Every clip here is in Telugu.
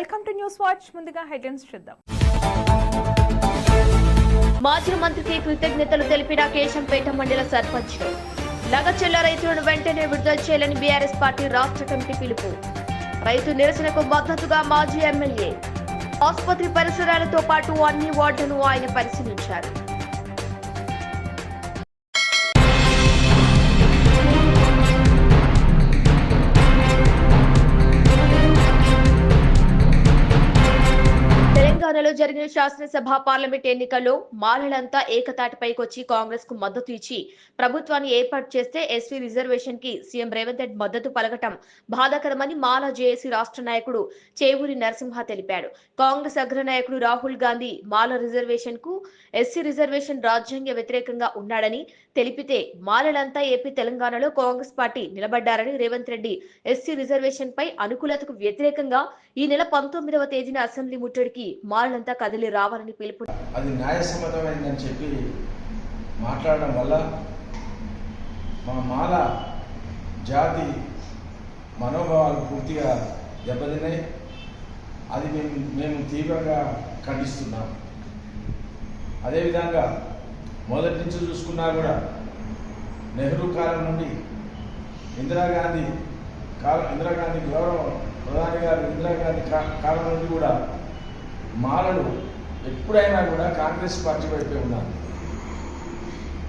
Welcome to news watch. ముందుగా హెడ్లైన్స్ చూద్దాం. మాజీ మంత్రికి కృతజ్ఞతలు తెలిపిన కేశంపేట మండల సర్పంచ్. నగచెల్ల రైతులను వెంటనే విడుదల చేయాలని బీఆర్ఎస్ పార్టీ రాష్ట్ర కమిటీ పిలుపు. రైతు నిరసనకు మద్దతుగా మాజీ ఎమ్మెల్యే. ఆసుపత్రి పరిసరాలతో పాటు అన్ని వార్డులను ఆయన పరిశీలించారు. తెలంగాణలో జరిగిన శాసనసభ పార్లమెంట్ ఎన్నికల్లో మాలలంతా ఏకతాటిపైకి వచ్చి కాంగ్రెస్కు మద్దతు ఇచ్చి ప్రభుత్వాన్ని ఏర్పాటు చేస్తే ఎస్వీ రిజర్వేషన్కి సీఎం రేవంత్ రెడ్డి మద్దతు పలకటం బాధాకరమని మాల జేఏసీ రాష్ట్ర నాయకుడు చేవూరి నరసింహ తెలిపాడు. కాంగ్రెస్ అగ్రనాయకుడు రాహుల్ గాంధీ మాల రిజర్వేషన్కు ఎస్సీ రిజర్వేషన్ రాజ్యాంగ వ్యతిరేకంగా ఉన్నాడని తెలిపితే మాలలంతా ఏపీ తెలంగాణలో కాంగ్రెస్ పార్టీ నిలబడ్డారని రేవంత్ రెడ్డి ఎస్సీ రిజర్వేషన్ పై అనుకూలతకు వ్యతిరేకంగా ఈ నెల పంతొమ్మిదవ తేదీన అసెంబ్లీ ముట్టడికి వాళ్ళంతా కదిలి రావాలని పిలుపు అది న్యాయసమ్మతమైందని చెప్పి మాట్లాడడం వల్ల మా మాల జాతి మనోభావాలు పూర్తిగా దెబ్బతిన్నాయి. అది మేము మేము తీవ్రంగా ఖండిస్తున్నాం. అదేవిధంగా మొదటి నుంచి చూసుకున్నా కూడా నెహ్రూ కాలం నుండి ఇందిరాగాంధీ కాలం ఇందిరాగాంధీ గౌరవం ప్రధాని గారు ఇందిరాగాంధీ కాలం నుండి కూడా మాలలు ఎప్పుడైనా కూడా కాంగ్రెస్ పార్టీ వైపే ఉన్నారు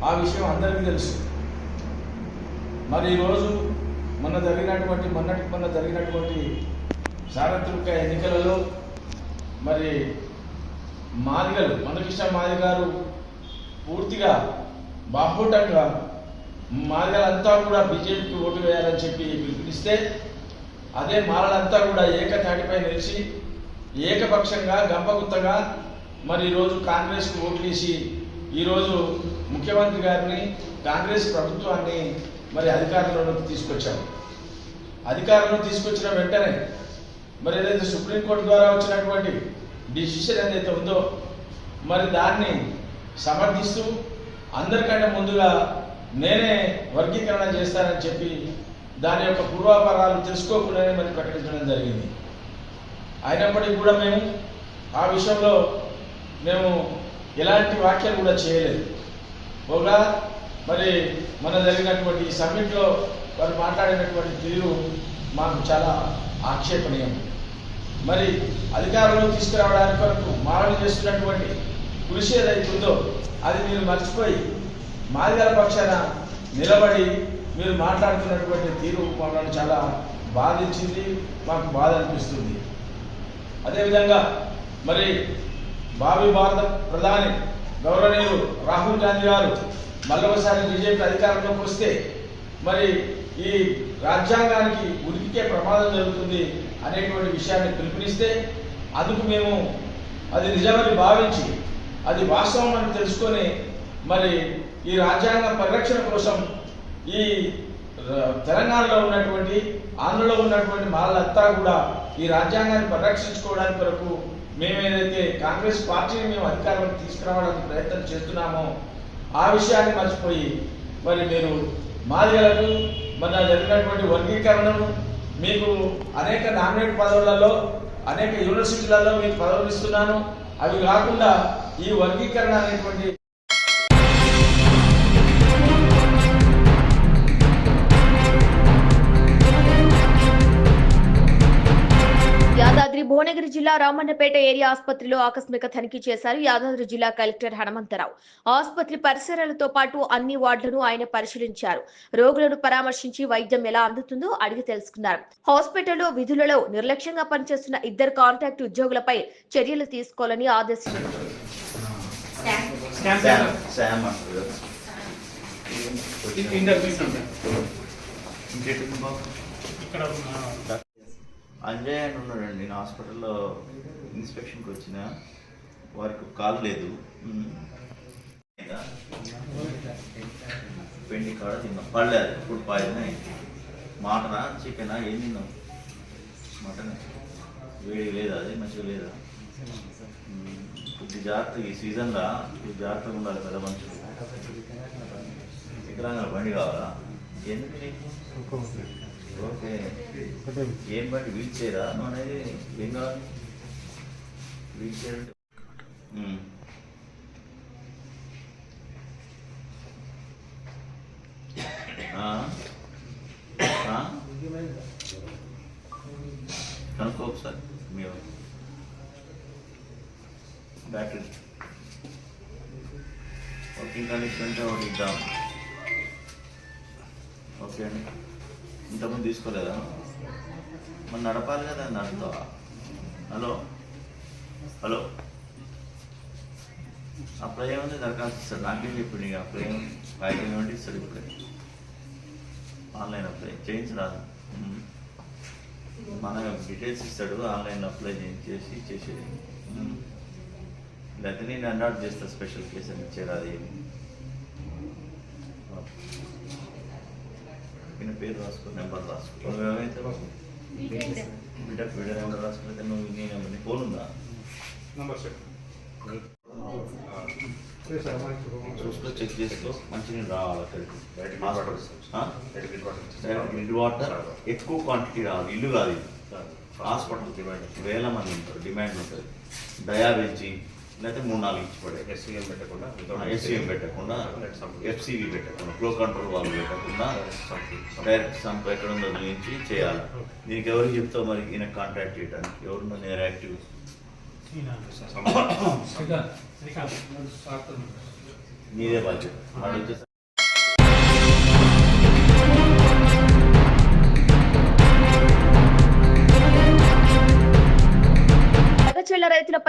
ఆ విషయం అందరికీ తెలుసు. మరి ఈరోజు మొన్న జరిగినటువంటి మొన్నటికి మొన్న జరిగినటువంటి సార్వత్రిక ఎన్నికలలో మరి మాదిగలు మందకృష్ణ మాది గారు పూర్తిగా బాహుటంగా మాదిగలంతా కూడా బీజేపీకి ఓటు వేయాలని చెప్పి పిలుపునిస్తే అదే మాలలంతా కూడా ఏకతాటిపై నిలిచి ఏకపక్షంగా గంపగుత్తగా మరి ఈరోజు కాంగ్రెస్కు ఓట్లేసి ఈరోజు ముఖ్యమంత్రి గారిని కాంగ్రెస్ ప్రభుత్వాన్ని మరి అధికారంలోకి తీసుకొచ్చాము అధికారంలో తీసుకొచ్చిన వెంటనే మరి ఏదైతే సుప్రీంకోర్టు ద్వారా వచ్చినటువంటి డిసిషన్ ఏదైతే ఉందో మరి దాన్ని సమర్థిస్తూ అందరికంటే ముందుగా నేనే వర్గీకరణ చేస్తానని చెప్పి దాని యొక్క పూర్వాపరాలు తెలుసుకోకుండానే మరి ప్రకటించడం జరిగింది. అయినప్పటికీ కూడా మేము ఆ విషయంలో మేము ఎలాంటి వ్యాఖ్యలు కూడా చేయలేదు. ఒక మరి మన జరిగినటువంటి ఈ సమ్మిట్లో వారు మాట్లాడినటువంటి తీరు మాకు చాలా ఆక్షేపణీయం. మరి అధికారంలో తీసుకురావడానికి కొరకు మారలు చేస్తున్నటువంటి కృషి ఏదైతుందో ఉందో అది మీరు మర్చిపోయి మాదిగల పక్షాన నిలబడి మీరు మాట్లాడుతున్నటువంటి తీరు మమ్మల్ని చాలా బాధించింది మాకు బాధ అనిపిస్తుంది. అదేవిధంగా మరి భావి భారత ప్రధాని గౌరవనీయులు రాహుల్ గాంధీ గారు మళ్ళొకసారి బీజేపీ అధికారంలోకి వస్తే మరి ఈ రాజ్యాంగానికి ఉనికికే ప్రమాదం జరుగుతుంది అనేటువంటి విషయాన్ని పిలుపునిస్తే అందుకు మేము అది నిజమని భావించి అది వాస్తవం అని తెలుసుకొని మరి ఈ రాజ్యాంగ పరిరక్షణ కోసం ఈ తెలంగాణలో ఉన్నటువంటి ఆంధ్రలో ఉన్నటువంటి మాలంతా కూడా ఈ రాజ్యాంగాన్ని పరిరక్షించుకోవడానికి కొరకు మేము ఏదైతే కాంగ్రెస్ పార్టీని మేము అధికారంలోకి తీసుకురావడానికి ప్రయత్నం చేస్తున్నామో ఆ విషయాన్ని మర్చిపోయి మరి మీరు మాదిగలకు మన జరిగినటువంటి వర్గీకరణను మీకు అనేక నామినేట్ పదవులలో అనేక యూనివర్సిటీలలో మీకు పదవులు ఇస్తున్నాను. అవి కాకుండా ఈ వర్గీకరణ అనేటువంటి భువనగిరి జిల్లా రామన్నపేట ఏరియా ఆసుపత్రిలో ఆకస్మిక తనిఖీ చేశారు యాదాద్రి జిల్లా కలెక్టర్ హనుమంతరావు. ఆసుపత్రి పరిసరాలతో పాటు అన్ని వార్డులను ఆయన పరిశీలించారు. రోగులను పరామర్శించి వైద్యం ఎలా అందుతుందో అడిగి తెలుసుకున్నారు. హాస్పిటల్లో విధులలో నిర్లక్ష్యంగా పనిచేస్తున్న ఇద్దరు కాంట్రాక్ట్ ఉద్యోగులపై చర్యలు తీసుకోవాలని ఆదేశించారు. ఇక్కడ అంజయ్ అని ఉన్నాడండి. నేను హాస్పిటల్లో ఇన్స్పెక్షన్కి వచ్చిన. వారికి కాల్ లేదు. పెండి కాడ తిన్నాం. పడలేదు. ఫుడ్ పాయిజన్ అయింది. మటనా చికెనా ఏం తిన్నాం? మటన్. వేడి లేదా? అది మంచిగా లేదా? కొద్ది జాగ్రత్తగా ఈ సీజన్లో కొద్ది జాగ్రత్తగా ఉండాలి పెద్ద మనుషులు. వికలాంగుల బండి కావాలా? ఎందుకు ఓకే. ఏం బండి వీల్ చేయరా నువ్వు అనేది ఏం కావాలి? ఆ? కనుక్కో ఒకసారి మేము బ్యాటరీ. వర్కింగ్ కండిషన్ ఒకటి ఇద్దాం. ఓకే అండి. ఇంతకుముందు తీసుకోలేదా? మరి నడపాలి కదా నడుపుతావా హలో? హలో? అప్పుడు ఏముంది దరఖాస్తు ఇస్తాడు. నాకేం చెప్పింది ఇక అప్లై ఏముంది కాగితం ఏమంటే ఇస్తాడు ఇప్పుడే. ఆన్లైన్ అప్లై చేయించరాదు ఉమ్. మన డీటెయిల్స్ ఇస్తాడు ఆన్లైన్లో అప్లై చేసి చేసేది లేకపోతే నేను అన్నాట్ చేస్తా స్పెషల్ కేసు అని ఇచ్చేరాదు ఏమి ఈయన పేరు రాసుకో నెంబర్ రాసుకో ఏమైతే బాబు బిడ్డ బిడ్డ నెంబర్ రాసుకుంటే నువ్వు నీ నెంబర్ నీ ఫోన్ ఉందా? చూసుకో చెక్. చేసుకో. మంచిగా రావాలి అక్కడికి మిడ్ వాటర్ ఎక్కువ క్వాంటిటీ రావాలి. ఇల్లు కాదు హాస్పిటల్ డిమాండ్ వేల మంది ఉంటారు. డిమాండ్ ఉంటుంది. డయా పెంచి లేకపోతే మూడు నాలుగు ఇచ్చి పడే ఎస్సీఎం పెట్టకుండా ఎస్సీఎం పెట్టకుండా ఎఫ్సివి పెట్టకుండా ఫ్లో కంట్రోల్ వాళ్ళు పెట్టకుండా డైరెక్ట్ సంప్ ఎక్కడ ఉందో నుంచి చేయాలి. దీనికి ఎవరికి చెప్తావు మరి? ఈయన కాంటాక్ట్ చేయడానికి. ఎవరు నేను యాక్టివ్ నీదే బాధ్యత.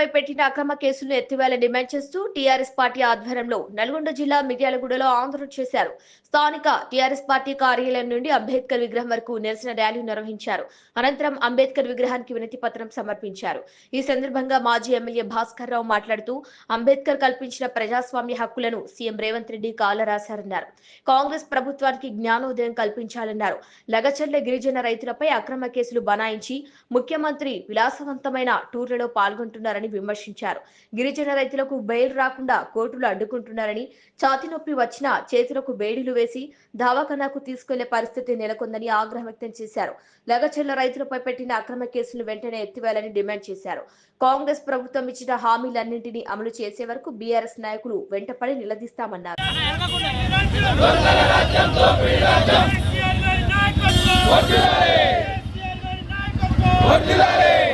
వాడు పెట్టిన అక్రమ కేసులను ఎత్తివేయాలని డిమాండ్ చేస్తూ టీఆర్ఎస్ పార్టీ ఆధ్వర్యంలో నల్గొండ జిల్లా మిర్యాలగూడలో ఆందోళన చేశారు. స్థానిక టీఆర్ఎస్ పార్టీ కార్యాలయం నుండి అంబేద్కర్ విగ్రహం వరకు నిరసన ర్యాలీ నిర్వహించారు. అనంతరం అంబేద్కర్ విగ్రహానికి వినతి పత్రం సమర్పించారు. ఈ సందర్భంగా మాజీ ఎమ్మెల్యే భాస్కర్ రావు మాట్లాడుతూ అంబేద్కర్ కల్పించిన ప్రజాస్వామ్య హక్కులను సీఎం రేవంత్ రెడ్డి కాలరాశారన్నారు కాంగ్రెస్ ప్రభుత్వానికి జ్ఞానోదయం కల్పించాలన్నారు. లగచర్ల గిరిజన రైతులపై అక్రమ కేసులు బనాయించి ముఖ్యమంత్రి విలాసవంతమైన టూర్లలో పాల్గొంటున్నారని విమర్శించారు. గిరిజన రైతులకు బెయిల్ రాకుండా కోర్టులు అడ్డుకుంటున్నారని ఛాతి నొప్పి వచ్చినా చేతులకు బేడీలు వేసి దవాఖానాకు తీసుకెళ్ళే పరిస్థితి నెలకొందని ఆగ్రహం వ్యక్తం చేశారు. లగచర్ల రైతులపై పెట్టిన అక్రమ కేసులు వెంటనే ఎత్తివేయాలని డిమాండ్ చేశారు. కాంగ్రెస్ ప్రభుత్వం ఇచ్చిన హామీలన్నింటినీ అమలు చేసే వరకు బీఆర్ఎస్ నాయకులు వెంటపడి నిలదీస్తామన్నారు. బైక్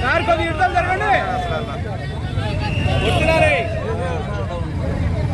సార్ కొద్దిగా ఇడతాం జరగండి.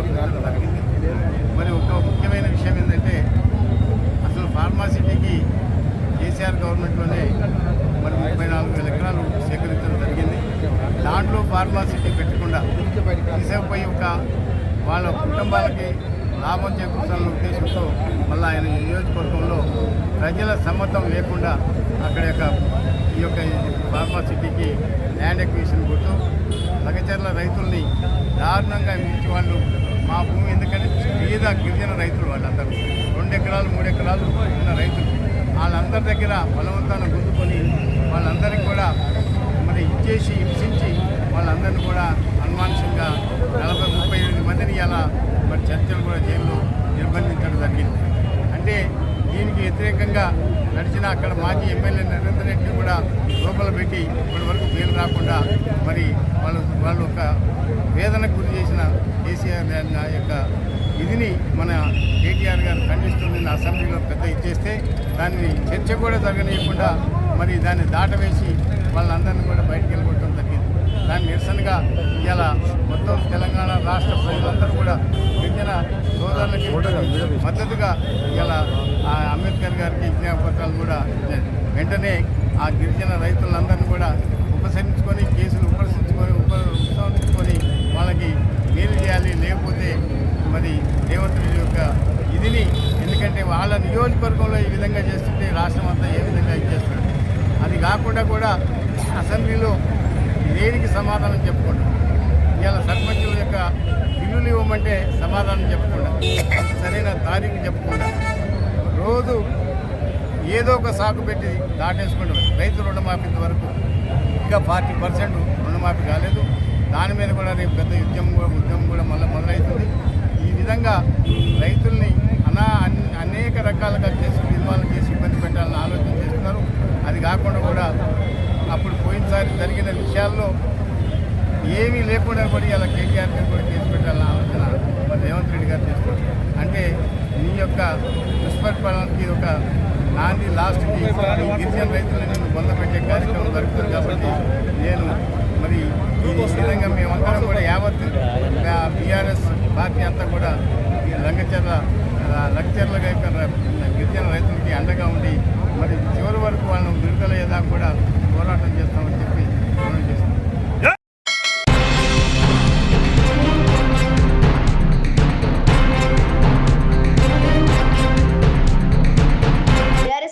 జరిగింది మరి ఒక ముఖ్యమైన విషయం ఏంటంటే అసలు ఫార్మాసిటీకి కేసీఆర్ గవర్నమెంట్లోనే మరి ముప్పై నాలుగు వేల ఎకరాలు సేకరించడం జరిగింది. దాంట్లో ఫార్మాసిటీ పెట్టకుండా తీసుకుపోయి ఒక వాళ్ళ కుటుంబాలకి లాభం చేకూర్చాలన్న ఉద్దేశంతో మళ్ళీ ఆయన నియోజకవర్గంలో ప్రజల సమ్మతం లేకుండా అక్కడ యొక్క ఈ యొక్క ఫార్మాసిటీకి ల్యాండ్ ఎక్విజిషన్ కొట్టు లగచర్ల రైతుల్ని దారుణంగా మించి వాళ్ళు మా భూమి ఎందుకంటే పేద గిరిజన రైతులు వాళ్ళందరూ. రెండు ఎకరాలు మూడు ఎకరాలు ఉన్న రైతులు. వాళ్ళందరి దగ్గర బలవంతాన్ని గుంజుకొని వాళ్ళందరికీ కూడా మరి ఇచ్చేసి హింసించి వాళ్ళందరినీ కూడా అనుమానసంగా నలభై ముప్పై ఎనిమిది మందిని ఇలా మరి చర్చలు కూడా జైల్లో నిర్బంధించడం జరిగింది. అంటే దీనికి వ్యతిరేకంగా నడిచిన అక్కడ మాజీ ఎమ్మెల్యే నరేంద్ర రెడ్డి కూడా లోపల పెట్టి ఇప్పటి వరకు బెయిల్ రాకుండా మరి వాళ్ళు వాళ్ళు ఒక వేదనకు గురి చేసిన కేసీఆర్ నా యొక్క ఇదిని మన కేటీఆర్ గారు ఖండిస్తుంది అసెంబ్లీలో పెద్ద ఇచ్చేస్తే దాన్ని చర్చ కూడా జరగనీయకుండా మరి దాన్ని దాటవేసి వాళ్ళందరినీ కూడా బయటకు వెళ్ళగొట్టడం జరిగింది. దాని నిరసనగా ఇలా మొత్తం తెలంగాణ రాష్ట్ర ప్రజలందరూ కూడా గిరిజన సోదరులకి మద్దతుగా ఇలా ఆ అంబేద్కర్ గారికి విజ్ఞాపత్రాలు కూడా వెంటనే ఆ గిరిజన రైతులందరినీ కూడా ఉపసరించుకొని కేసులు ఉపసరించుకొని ఉప ఉపసంహరించుకొని వాళ్ళకి మేలు చేయాలి. లేకపోతే మరి రేవంత్ రెడ్డి యొక్క ఇదిని ఎందుకంటే వాళ్ళ నియోజకవర్గంలో ఈ విధంగా చేస్తుంటే రాష్ట్రం అంతా ఏ విధంగా ఇచ్చేస్తారు అది కాకుండా కూడా అసెంబ్లీలో దేనికి సమాధానం చెప్పకుండా. ఇవాళ సర్పంచుల యొక్క బిల్లులు ఇవ్వమంటే సమాధానం చెప్పకుండా. సరైన తారీఖు చెప్పకుండా. రోజు ఏదో ఒక సాకు పెట్టి దాటేసుకుంటారు రైతు రుణమాఫీ వరకు ఇంకా ఫార్టీ పర్సెంట్ రుణమాఫీ కాలేదు. దాని మీద కూడా రేపు పెద్ద ఉద్యమం కూడా ఉద్యమం కూడా మళ్ళీ మొదలవుతుంది. ఈ విధంగా రైతుల్ని అనా అన్- అనేక రకాలుగా చేసి నిర్మాణం చేసి ఇబ్బంది పెట్టాలని ఆలోచన చేస్తున్నారు. అది కాకుండా కూడా అప్పుడు పోయినసారి జరిగిన విషయాల్లో ఏమీ లేకుండా కూడా ఇలా కేటీఆర్ గారు కూడా కేసు పెట్టాలని ఆలోచన మరి రేవంత్ రెడ్డి గారు చేస్తారు అంటే నీ యొక్క దుష్పరిపాలనకి ఒక నాంది లాస్ట్కి గిరిజన రైతులను బొందపెట్టే కార్యక్రమం జరుగుతుంది కాబట్టి నేను మరి ఈ విధంగా మేమందరం కూడా యావత్ బీఆర్ఎస్ పార్టీ అంతా కూడా ఈ లంగచర్ల లక్చర్ల గిరిజన రైతులకి అండగా ఉండి మరి చివరి వరకు వాళ్ళను విడుదలయ్యేదాకా కూడా పోరాటం చేస్తామని చెప్పి మనం చేస్తాం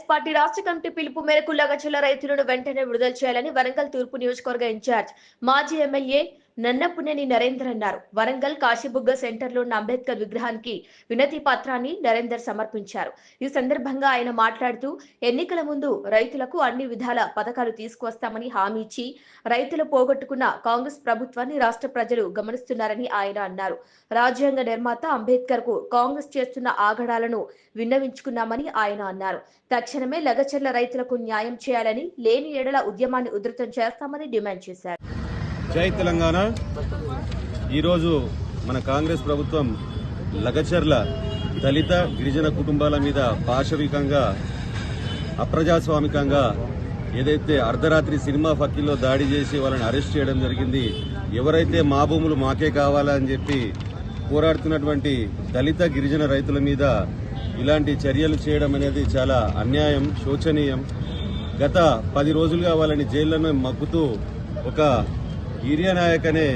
పార్టీ రాష్ట్ర కమిటీ పిలుపు మేరకు లగచల రైతులను వెంటనే విడుదల చేయాలని వరంగల్ తూర్పు నియోజకవర్గ ఇన్ఛార్జ్ మాజీ ఎమ్మెల్యే నన్నపుణ్యని నరేందర్ అన్నారు. వరంగల్ కాశీబుగ్గ సెంటర్లో ఉన్న అంబేద్కర్ విగ్రహానికి వినతి పత్రాన్ని నరేందర్ సమర్పించారు. ఈ సందర్భంగా ఆయన మాట్లాడుతూ ఎన్నికల ముందు రైతులకు అన్ని విధాల పథకాలు తీసుకువస్తామని హామీ ఇచ్చి రైతులు పోగొట్టుకున్న కాంగ్రెస్ ప్రభుత్వాన్ని రాష్ట్ర ప్రజలు గమనిస్తున్నారని ఆయన అన్నారు. రాజ్యాంగ నిర్మాత అంబేద్కర్కు కాంగ్రెస్ చేస్తున్న ఆగడాలను విన్నవించుకున్నామని ఆయన అన్నారు. తక్షణమే లగచర్ల రైతులకు న్యాయం చేయాలని లేని ఎడల ఉద్యమాన్ని ఉధృతం చేస్తామని డిమాండ్ చేశారు. జై తెలంగాణ. ఈరోజు మన కాంగ్రెస్ ప్రభుత్వం లగచర్ల దళిత గిరిజన కుటుంబాల మీద పాశవికంగా అప్రజాస్వామికంగా ఏదైతే అర్ధరాత్రి సినిమా ఫకీల్లో దాడి చేసి వాళ్ళని అరెస్ట్ చేయడం జరిగింది ఎవరైతే మా భూములు మాకే కావాలని చెప్పి పోరాడుతున్నటువంటి దళిత గిరిజన రైతుల మీద ఇలాంటి చర్యలు చేయడం అనేది చాలా అన్యాయం శోచనీయం. గత పది రోజులుగా వాళ్ళని జైల్లోనే మగ్గుతూ ఒక గిరియా నాయకనే అనే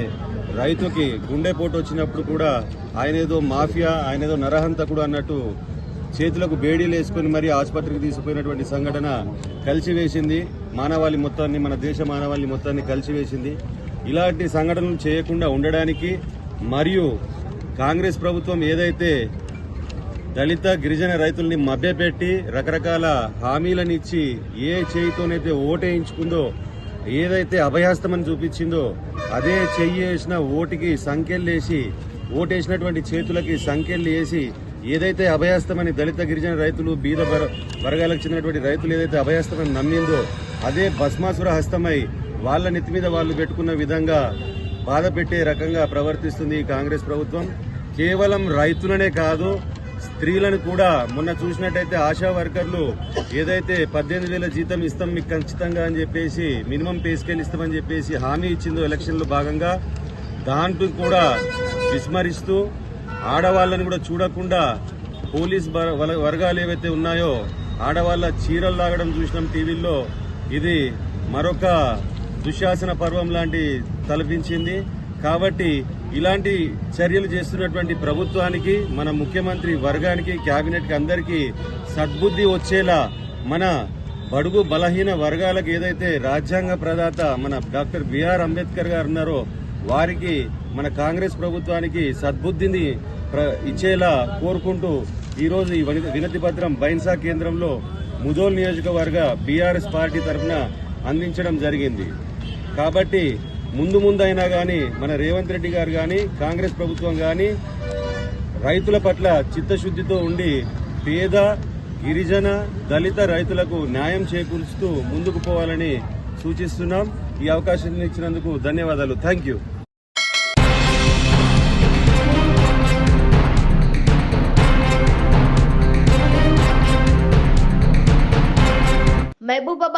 రైతుకి గుండెపోటు వచ్చినప్పుడు కూడా ఆయన ఏదో మాఫియా ఆయన ఏదో నరహంతకుడు అన్నట్టు చేతులకు బేడీలు వేసుకుని మరీ ఆసుపత్రికి తీసుకుపోయినటువంటి సంఘటన కలిసివేసింది మానవాళి మొత్తాన్ని మన దేశ మానవాళి మొత్తాన్ని కలిసివేసింది ఇలాంటి సంఘటనలు చేయకుండా ఉండడానికి మరియు కాంగ్రెస్ ప్రభుత్వం ఏదైతే దళిత గిరిజన రైతుల్ని మభ్యపెట్టి రకరకాల హామీలను ఇచ్చి ఏ చేయితోనైతే ఓటేయించుకుందో ఏదైతే అభయాస్తమని చూపించిందో అదే చెయ్యి వేసిన ఓటికి సంఖ్యలేసి ఓటేసినటువంటి చేతులకి సంఖ్యలు వేసి ఏదైతే అభయాస్తమని దళిత గిరిజన రైతులు బీద వర్గాలకు చెందినటువంటి రైతులు ఏదైతే అభయాస్తమని నమ్మిందో అదే భస్మాసుర హస్తమై వాళ్ళ నెత్తి మీద వాళ్ళు పెట్టుకున్న విధంగా బాధ పెట్టే రకంగా ప్రవర్తిస్తుంది కాంగ్రెస్ ప్రభుత్వం. కేవలం రైతులనే కాదు స్త్రీలను కూడా మొన్న చూసినట్టయితే ఆశా వర్కర్లు ఏదైతే పద్దెనిమిది వేల జీతం ఇస్తాం మీకు ఖచ్చితంగా అని చెప్పేసి మినిమం పే స్కేల్ ఇస్తామని చెప్పేసి హామీ ఇచ్చిందో ఎలక్షన్లో భాగంగా దాంట్లో కూడా విస్మరిస్తూ ఆడవాళ్ళని కూడా చూడకుండా పోలీస్ వల- వర్గాలు ఏవైతే ఉన్నాయో ఆడవాళ్ళ చీరలు లాగడం చూసినాం టీవీల్లో. ఇది మరొక దుశ్శాసన పర్వం లాంటి తలపించింది. కాబట్టి ఇలాంటి చర్యలు చేస్తున్నటువంటి ప్రభుత్వానికి మన ముఖ్యమంత్రి వర్గానికి కేబినెట్కి అందరికీ సద్బుద్ధి వచ్చేలా మన బడుగు బలహీన వర్గాలకు ఏదైతే రాజ్యాంగ ప్రదాత మన డాక్టర్ బిఆర్ అంబేద్కర్ గారు ఉన్నారో వారికి మన కాంగ్రెస్ ప్రభుత్వానికి సద్బుద్ధిని ప్ర- ఇచ్చేలా కోరుకుంటూ ఈరోజు ఈ వని- వినతి పత్రం బైన్సా కేంద్రంలో ముదోల్ నియోజకవర్గ బీఆర్ఎస్ పార్టీ తరఫున అందించడం జరిగింది. కాబట్టి ముందు ముందైనా కానీ మన రేవంత్ రెడ్డి గారు కానీ కాంగ్రెస్ ప్రభుత్వం కానీ రైతుల పట్ల చిత్తశుద్ధితో ఉండి పేద గిరిజన దళిత రైతులకు న్యాయం చేకూరుస్తూ ముందుకు పోవాలని సూచిస్తున్నాం. ఈ అవకాశం ఇచ్చినందుకు ధన్యవాదాలు. థ్యాంక్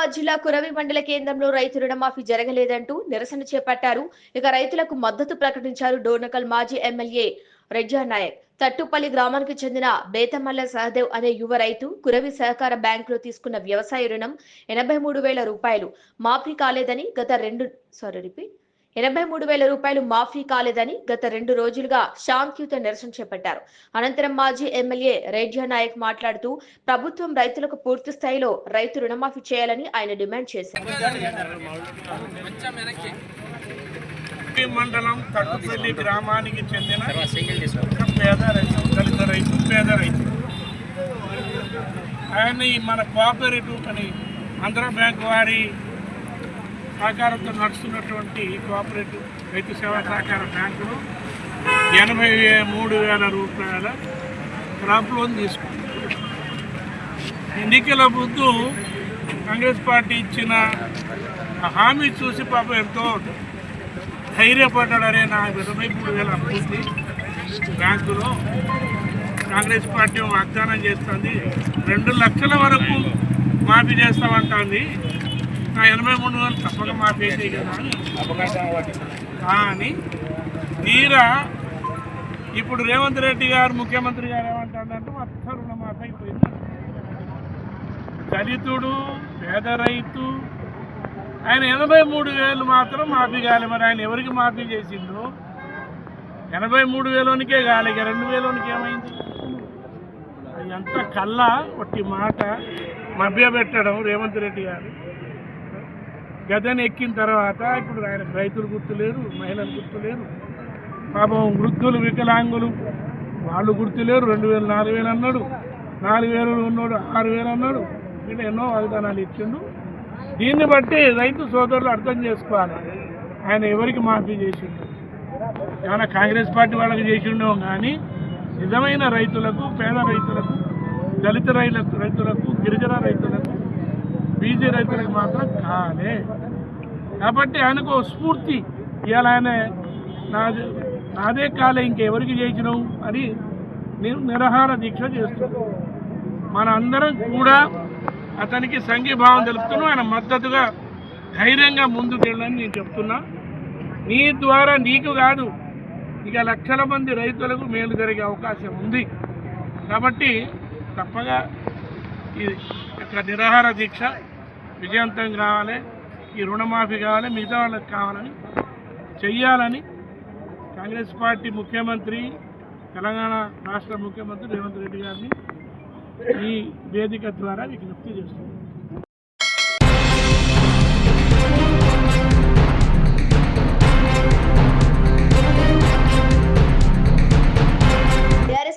నిజామాబాద్ జిల్లా కురవి మండల కేంద్రంలో రైతు రుణమాఫీ జరగలేదంటూ నిరసన చేపట్టారు. ఇక రైతులకు మద్దతు ప్రకటించారు డోర్నకల్ మాజీ ఎమ్మెల్యే రెడ్జా నాయక్. తట్టుపల్లి గ్రామానికి చెందిన బేతమల్ల సహదేవ్ అనే యువ రైతు కురవి సహకార బ్యాంకులో తీసుకున్న వ్యవసాయ రుణం ఎనభై మూడు వేల రూపాయలు. మాఫీ కాలేదని గత రెండు సారీ రిపీట్. ఎనభై మూడు వేల రూపాయలు మాఫీ కాలేదని గత రెండు రోజులుగా శాంతియుత నిరసన చేపట్టారు. అనంతరం మాజీ ఎమ్మెల్యే రేడ్యా నాయక్ మాట్లాడుతూ ప్రభుత్వం రైతులకు పూర్తి స్థాయిలో రైతు రుణమాఫీ చేయాలని ఆయన డిమాండ్ చేశారు. మండలం తట్టుపల్లి గ్రామానికి చెందిన పేద రైతు దళిత రైతు పేద రైతు. ఆయన మన కోఆపరేటివ్ అని ఆంధ్ర బ్యాంక్ వారి సహకారంతో నడుస్తున్నటువంటి కోఆపరేటివ్ రైతు సేవా సహకార బ్యాంకులో ఎనభై మూడు వేల రూపాయల క్రాప్ లోన్ తీసుకుంది ఎన్నికల ముందు కాంగ్రెస్ పార్టీ ఇచ్చిన హామీ చూసి పాపం ఎంతో ధైర్యపడ్డాడనే నా ఇరవై మూడు వేల అప్పుంది బ్యాంకులో కాంగ్రెస్ పార్టీ వాగ్దానం చేస్తుంది. రెండు లక్షల వరకు మాఫీ చేస్తామంటుంది. ఆ ఎనభై మూడు వేలు తప్పక మాఫీ అయితే కదా అని. కానీ తీరా ఇప్పుడు రేవంత్ రెడ్డి గారు ముఖ్యమంత్రి గారు ఏమంటాడంటే మొత్తం రుణమాఫీ అయిపోయింది. దళితుడు పేద రైతు ఆయన ఎనభై మూడు వేలు మాత్రం మాఫీ కాలే. మరి ఆయన ఎవరికి మాఫీ చేసిందో ఎనభై మూడు వేలోనికే కాలే. ఇక రెండు వేలోనికి ఏమైంది? అది అంత కళ్ళ ఒట్టి మాట మభ్యపెట్టడం రేవంత్ రెడ్డి గారు. గదని ఎక్కిన తర్వాత ఇప్పుడు ఆయన రైతులు గుర్తులేరు మహిళలు గుర్తులేరు పాపం వృద్ధులు వికలాంగులు వాళ్ళు గుర్తులేరు రెండు వేలు నాలుగు వేలు అన్నాడు నాలుగు వేలు ఉన్నాడు ఆరు వేలు అన్నాడు వీళ్ళు ఎన్నో వాగ్దానాలు ఇచ్చిండు. దీన్ని బట్టి రైతు సోదరులు అర్థం చేసుకోవాలి. ఆయన ఎవరికి మాఫీ చేసిండు? ఏమైనా కాంగ్రెస్ పార్టీ వాళ్ళకి చేసిండో కానీ నిజమైన రైతులకు పేద రైతులకు దళిత రైతులకు రైతులకు గిరిజన రైతులకు బీజీ రైతులకు మాత్రం కాలే కాబట్టి ఆయనకు స్ఫూర్తి. ఇవాళ ఆయన నాది నాదే కాలే ఇంకెవరికి చేసినావు అని నేను నిరహార దీక్ష చేస్తున్నాను మన అందరం కూడా అతనికి సంఘీభావం తెలుపుతున్నాం. ఆయన మద్దతుగా ధైర్యంగా ముందుకెళ్ళని నేను చెప్తున్నా. నీ ద్వారా నీకు కాదు ఇక లక్షల మంది రైతులకు మేలు జరిగే అవకాశం ఉంది. కాబట్టి తప్పగా ఇది యొక్క నిరాహార దీక్ష. విజయవంతం కావాలి ఈ రుణమాఫీ కావాలి మిగతా వాళ్ళకి కావాలని చెయ్యాలని కాంగ్రెస్ పార్టీ ముఖ్యమంత్రి తెలంగాణ రాష్ట్ర ముఖ్యమంత్రి రేవంత్ రెడ్డి గారిని ఈ వేదిక ద్వారా విజ్ఞప్తి చేస్తున్నాను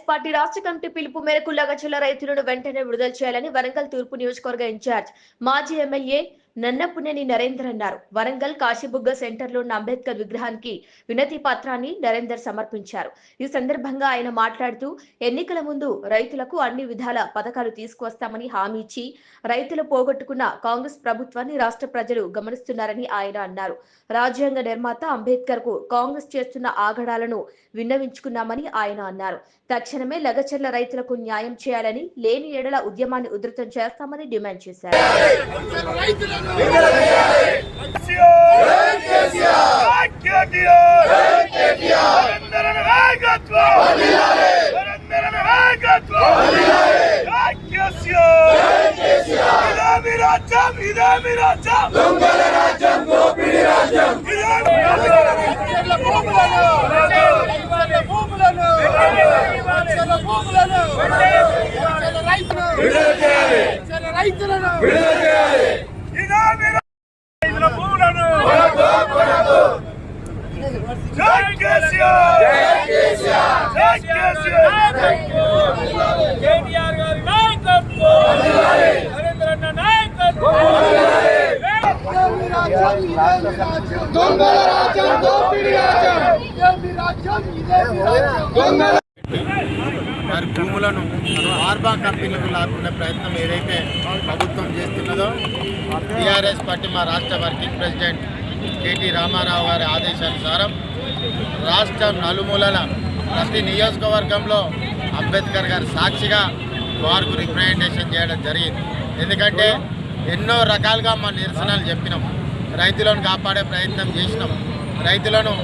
టీఆర్ఎస్ పార్టీ రాష్ట్ర కమిటీ పిలుపు మేరకు లగచల రైతులను వెంటనే విడుదల చేయాలని వరంగల్ తూర్పు నియోజకవర్గ ఇన్ఛార్జ్ మాజీ ఎమ్మెల్యే నన్నపునేని నరేందర్ అన్నారు. వరంగల్ కాశీబుగ్గ సెంటర్లో ఉన్న అంబేద్కర్ విగ్రహానికి వినతి పత్రాన్ని నరేందర్ సమర్పించారు. ఈ సందర్భంగా ఆయన మాట్లాడుతూ ఎన్నికల ముందు రైతులకు అన్ని విధాల పథకాలు తీసుకువస్తామని హామీ ఇచ్చి రైతులు పోగొట్టుకున్న కాంగ్రెస్ ప్రభుత్వాన్ని రాష్ట్ర ప్రజలు గమనిస్తున్నారని ఆయన అన్నారు. రాజ్యాంగ నిర్మాత అంబేద్కర్కు కాంగ్రెస్ చేస్తున్న ఆగడాలను విన్నవించుకున్నామని ఆయన అన్నారు. తక్షణమే లగచర్ల రైతులకు న్యాయం చేయాలని లేని ఎడల ఉద్యమాన్ని ఉధృతం చేస్తామని డిమాండ్ చేశారు. రైతులను చేయాలి భూములను జై కేసీఆర్ జై కేసీఆర్ కేటీఆర్ గారి నాయకత్వం నరేంద్ర అన్న నాయకత్వం వారి భూములను ఆర్బా కంపెనీలకు లాక్కునే ప్రయత్నం ఏదైతే ప్రభుత్వం చేస్తున్నదో టీఆర్ఎస్ పార్టీ మా రాష్ట్ర వర్కింగ్ ప్రెసిడెంట్ కేటీ రామారావు గారి ఆదేశానుసారం రాష్ట్రం నలుమూలల ప్రతి నియోజకవర్గంలో అంబేద్కర్ గారి సాక్షిగా వారికి రిప్రజెంటేషన్ చేయడం జరిగింది. ఎందుకంటే ఎన్నో రకాలుగా మా నిరసనలు చెప్పినాం. రైతులను కాపాడే ప్రయత్నం చేసినాం. రైతులను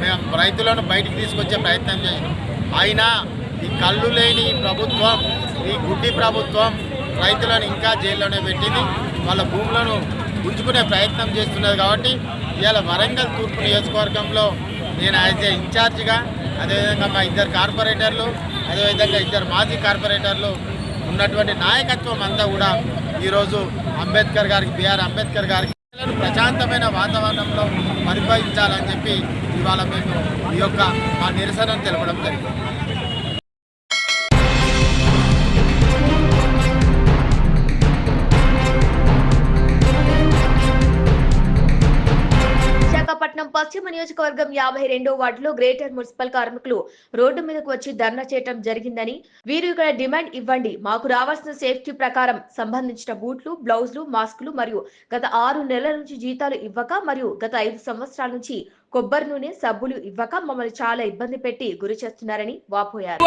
మేము రైతులను బయటికి తీసుకొచ్చే ప్రయత్నం చేసినాం. అయినా ఈ కళ్ళు లేని ప్రభుత్వం ఈ గుడ్డి ప్రభుత్వం రైతులను ఇంకా జైల్లోనే పెట్టింది. వాళ్ళ భూములను ఉంచుకునే ప్రయత్నం చేస్తున్నది కాబట్టి ఇవాళ వరంగల్ తూర్పు నియోజకవర్గంలో నేను యాజ్ ఏ ఇన్ఛార్జిగా అదేవిధంగా మా ఇద్దరు కార్పొరేటర్లు అదేవిధంగా ఇద్దరు మాజీ కార్పొరేటర్లు ఉన్నటువంటి నాయకత్వం అంతా కూడా ఈరోజు అంబేద్కర్ గారికి బిఆర్ అంబేద్కర్ గారికి ప్రశాంతమైన వాతావరణంలో పరిపాలించాలని చెప్పి ఇవాళ మేము ఈ యొక్క మా నిరసనను తెలపడం జరిగింది. పశ్చిమ నియోజకవర్గం యాభై రెండో వార్డులో గ్రేటర్ మున్సిపల్ కార్మికులు రోడ్డు మీదకు వచ్చి ధర్నా చేయడం జరిగిందని వీరు ఇక్కడ డిమాండ్ ఇవ్వండి మాకు రావాల్సిన సేఫ్టీ ప్రకారం సంబంధించిన బూట్లు బ్లౌజులు మాస్కులు మరియు గత ఆరు నెలల నుంచి జీతాలు ఇవ్వక మరియు గత ఐదు సంవత్సరాల నుంచి కొబ్బరి నూనె సబ్బులు ఇవ్వక మమ్మల్ని చాలా ఇబ్బంది పెట్టి గురి చేస్తున్నారని వాపోయారు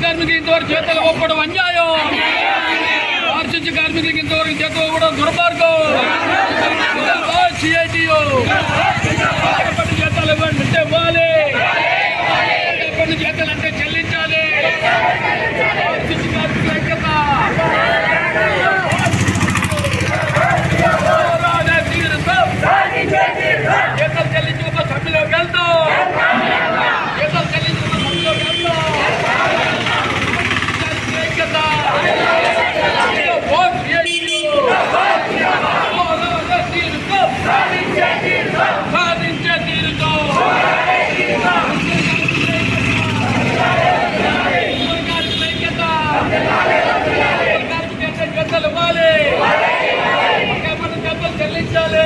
కార్మికులు ఇంతవరకు చేతలు ఒప్పడం అన్యాయం పారిశుద్ధ్య కార్మికులకు ఇంతవరకు చేతలు ఇవ్వడం దుర్మార్గం జిందాబాద్ ఇవ్వండి అంటే అంటే చెల్లించాలి పారిశుద్ధ్య కార్మికుల ఐక్యత పోరాడే తీరుతాం. జీతం చెల్లించుకున్న సభ్యులకు వెళ్తాం. జీతం చెల్లించుకున్న సభ్యులకు వెళ్తాం. ఐక్యత. ఓట్ చేయండి. పోరాడే తీరుతాం. సాధించే తీరుతాం. వర్గాలకు ఐక్యత. వర్గాలకు గద్దలు ఇవ్వాలి కేవలం డబ్బులు చెల్లించాలి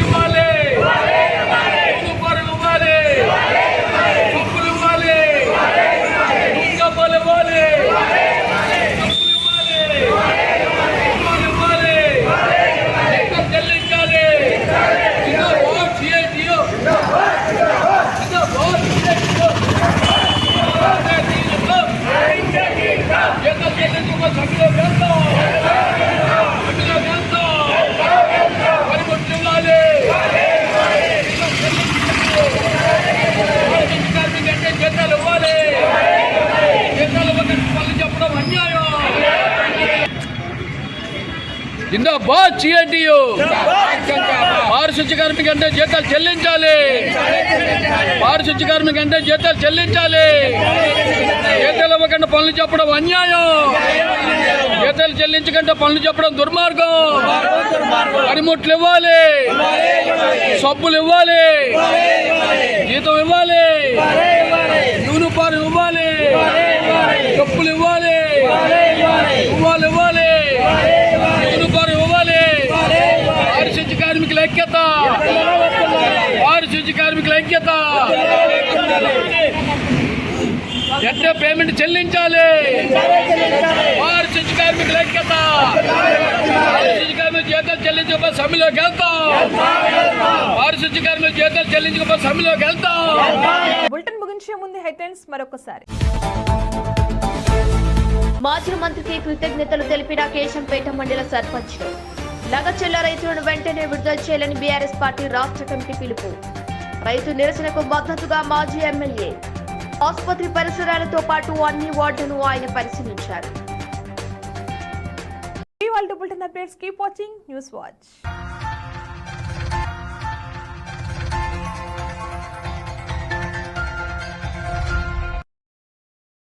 ఇవ్వాలి రూపాయలు ఇవ్వాలి డబ్బులు ఇవ్వాలి డబ్బులు ఇవ్వాలి డబ్బులు ఇవ్వాలి రూపాయలు ఇవ్వాలి డబ్బులు చెల్లించాలి ఇదో ఓట్ చేయండియో ఇదో ఓట్ చేయండియో ఎంత చెల్లించుకో సభ్యులు వెళ్తాం సభ్యులు వెళ్తాం పరిమితులు ఇవ్వాలి కార్మికంటే జీతాలు ఇవ్వాలి జీతాలు ఇవ్వకంటే పనులు చెప్పడం అన్యాయం జిందాబాద్ సిఐటియు పారిశుద్ధ్య కార్మిక అంటే జీతాలు చెల్లించాలి. పారిశుద్ధ్య కార్మిక అంటే జీతాలు చెల్లించాలి. జీతాలు ఇవ్వకుండా పనులు చెప్పడం అన్యాయం. జీతాలు చెల్లించకుండా పనులు చెప్పడం దుర్మార్గం. పనిముట్లు ఇవ్వాలి. సబ్బులు ఇవ్వాలి. జీతం ఇవ్వాలి యూనిఫారం ఇవ్వాలి చెప్పులు ఇవ్వాలి ఇవ్వాలి ఇవ్వాలి యూనిఫారం ఇవ్వాలి పారిశుద్ధ్య కార్మికుల ఐక్యత పారిశుద్ధ్య కార్మికుల ఐక్యత ఎట్లా పేమెంట్ చెల్లించాలి. పారిశుద్ధ్య కార్మికుల ఐక్యత. పారిశుద్ధ్య కార్మికుల జీతాలు చెల్లించకపోతే సమ్మెలోకి వెళ్తాం. పారిశుద్ధ్య కార్మికుల జీతాలు చెల్లించకపోతే సమ్మెలోకి వెళ్తాం. బులెటిన్ ముగించే ముందు హెడ్లైన్స్ మరొకసారి. మాజీ మంత్రికి కృతజ్ఞతలు తెలిపిన కేశంపేట మండల సర్పంచ్. లగచెల్ల రైతులను వెంటనే విడుదల చేయాలని బీఆర్ఎస్ పార్టీ రాష్ట్ర కమిటీ పిలుపు. రైతు నిరసనకు మద్దతుగా మాజీ ఎమ్మెల్యే ఆసుపత్రి పరిసరాలతో పాటు అన్ని వార్డును ఆయన పరిశీలించారు. ఇవాళ bulletin updates. Keep watching. News watch.